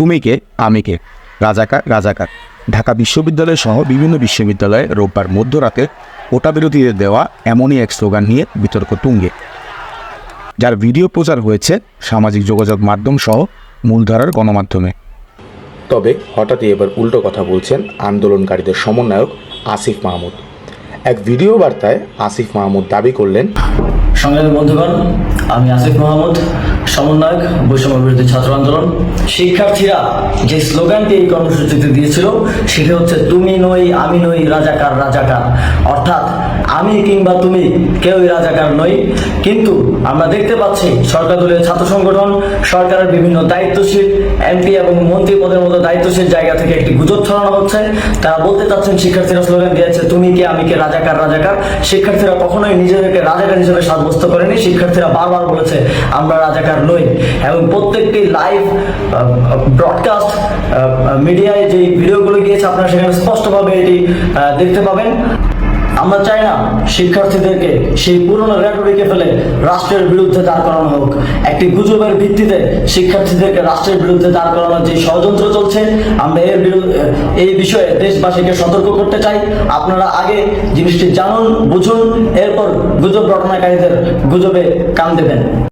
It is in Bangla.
তুমি কে আমি কে রাজাকার রাজাকার। ঢাকা বিশ্ববিদ্যালয় সহ বিভিন্ন বিশ্ববিদ্যালয়ে রোববার মধ্যরাতে কোটা বিরোধীদের দেওয়া এমনই এক স্লোগান নিয়ে বিতর্ক তুঙ্গে। যার ভিডিও প্রচার হয়েছে সামাজিক যোগাযোগ মাধ্যম সহ মূলধারার গণমাধ্যমে। তবে হঠাৎই এবার উল্টো কথা বলছেন আন্দোলনকারীদের সমন্বয়ক আসিফ মাহমুদ। এক ভিডিও বার্তায় আসিফ মাহমুদ দাবি করলেন বন্ধুগণ, আমি আসিফ সমন্বয়ক বৈষম্য বিরোধী ছাত্র আন্দোলন। শিক্ষার্থীরা যে স্লোগানটি এই কর্মসূচিতে দিয়েছিল, সেটি হচ্ছে, তুমি নই, আমি নই, রাজাকার রাজাকার। অর্থাৎ, আমি কিংবা তুমি কেউই রাজাকার নই। কিন্তু আমরা দেখতে পাচ্ছি, সরকার দলীয় ছাত্র সংগঠন, সরকারের বিভিন্ন দায়িত্বশীল এমপি এবং মন্ত্রী পদের মতো দায়িত্বশীল জায়গা থেকে একটি গুজব ছড়ানো হচ্ছে। তারা বলতে চাচ্ছেন, শিক্ষার্থীরা স্লোগান দিয়েছে, তুমি কে, আমি কে, রাজাকার রাজাকার? শিক্ষার্থীরা কখনোই নিজেদেরকে রাজাকার হিসেবে সাব্যস্ত করেনি। শিক্ষার্থীরা বারবার বলেছে, আমরা রাজাকার নই। এবং প্রত্যেকটি লাইভ ব্রডকাস্ট মিডিয়ায় যে ভিডিওগুলো গিয়েছে, আপনারা সেখানে স্পষ্টভাবে এটি দেখতে পাবেন। আমরা চাই না শিক্ষার্থীদেরকে সেই পুরনো রেটরিকে ফেলে রাষ্ট্রের বিরুদ্ধে দাঁড় করানো হোক। একটি গুজবের ভিত্তিতে শিক্ষার্থীদেরকে রাষ্ট্রের বিরুদ্ধে দাঁড় করানোর যে ষড়যন্ত্র চলছে, আমরা এর বিরুদ্ধে এই বিষয়ে দেশবাসীকে সতর্ক করতে চাই। আপনারা আগে জিনিসটি জানুন, বুঝুন, এরপর গুজব রটনাকারীদের গুজবে কান দেবেন।